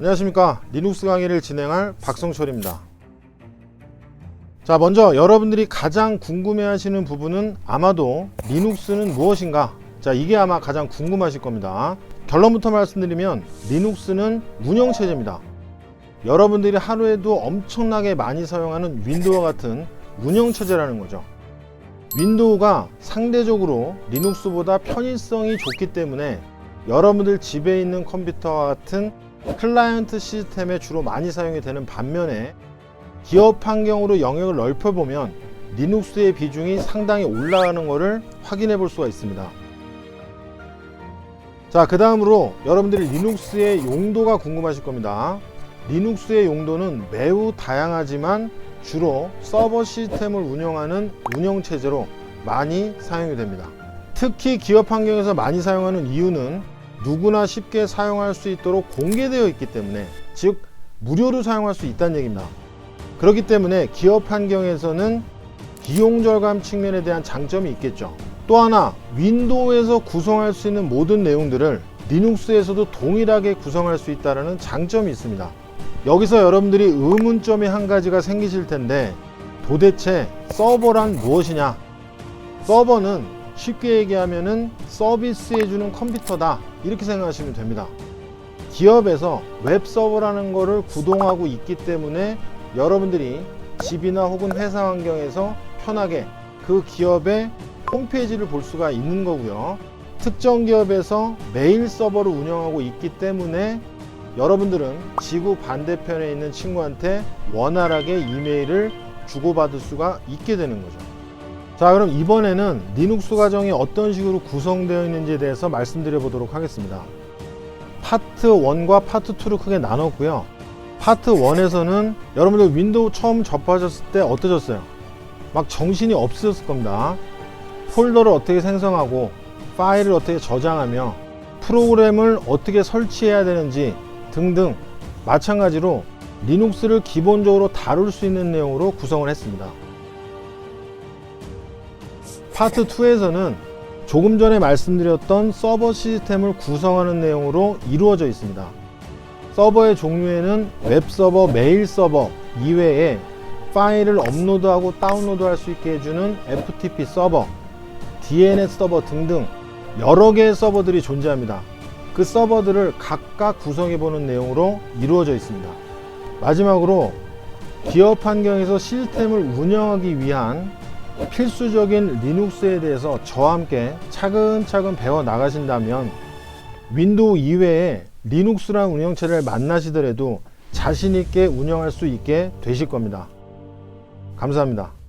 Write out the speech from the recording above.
안녕하십니까. 리눅스 강의를 진행할 박성철입니다. 자 먼저 여러분들이 가장 궁금해 하시는 부분은 아마도 리눅스는 무엇인가? 자 이게 아마 가장 궁금하실 겁니다. 결론부터 말씀드리면 리눅스는 운영체제입니다. 여러분들이 하루에도 엄청나게 많이 사용하는 윈도우와 같은 운영체제라는 거죠. 윈도우가 상대적으로 리눅스보다 편의성이 좋기 때문에 여러분들 집에 있는 컴퓨터와 같은 클라이언트 시스템에 주로 많이 사용이 되는 반면에 기업 환경으로 영역을 넓혀보면 리눅스의 비중이 상당히 올라가는 것을 확인해 볼 수가 있습니다. 자, 그 다음으로 여러분들이 리눅스의 용도가 궁금하실 겁니다. 리눅스의 용도는 매우 다양하지만 주로 서버 시스템을 운영하는 운영체제로 많이 사용이 됩니다. 특히 기업 환경에서 많이 사용하는 이유는 누구나 쉽게 사용할 수 있도록 공개되어 있기 때문에 즉 무료로 사용할 수 있다는 얘기입니다. 그렇기 때문에 기업 환경에서는 비용 절감 측면에 대한 장점이 있겠죠. 또 하나 윈도우에서 구성할 수 있는 모든 내용들을 리눅스에서도 동일하게 구성할 수 있다는 장점이 있습니다. 여기서 여러분들이 의문점이 한 가지가 생기실 텐데 도대체 서버란 무엇이냐? 서버는 쉽게 얘기하면은 서비스해주는 컴퓨터다 이렇게 생각하시면 됩니다. 기업에서 웹 서버라는 것을 구동하고 있기 때문에 여러분들이 집이나 혹은 회사 환경에서 편하게 그 기업의 홈페이지를 볼 수가 있는 거고요. 특정 기업에서 메일 서버를 운영하고 있기 때문에 여러분들은 지구 반대편에 있는 친구한테 원활하게 이메일을 주고받을 수가 있게 되는 거죠. 자, 그럼 이번에는 리눅스 과정이 어떤 식으로 구성되어 있는지에 대해서 말씀드려 보도록 하겠습니다. 파트 1과 파트 2로 크게 나눴고요. 파트 1에서는 여러분들 윈도우 처음 접하셨을 때 어떠셨어요? 막 정신이 없으셨을 겁니다. 폴더를 어떻게 생성하고 파일을 어떻게 저장하며 프로그램을 어떻게 설치해야 되는지 등등 마찬가지로 리눅스를 기본적으로 다룰 수 있는 내용으로 구성을 했습니다. 파트 2에서는 조금 전에 말씀드렸던 서버 시스템을 구성하는 내용으로 이루어져 있습니다. 서버의 종류에는 웹 서버, 메일 서버 이외에 파일을 업로드하고 다운로드 할 수 있게 해주는 FTP 서버, DNS 서버 등등 여러 개의 서버들이 존재합니다. 그 서버들을 각각 구성해 보는 내용으로 이루어져 있습니다. 마지막으로 기업 환경에서 시스템을 운영하기 위한 필수적인 리눅스에 대해서 저와 함께 차근차근 배워 나가신다면 윈도우 이외에 리눅스라는 운영체를 만나시더라도 자신 있게 운영할 수 있게 되실 겁니다. 감사합니다.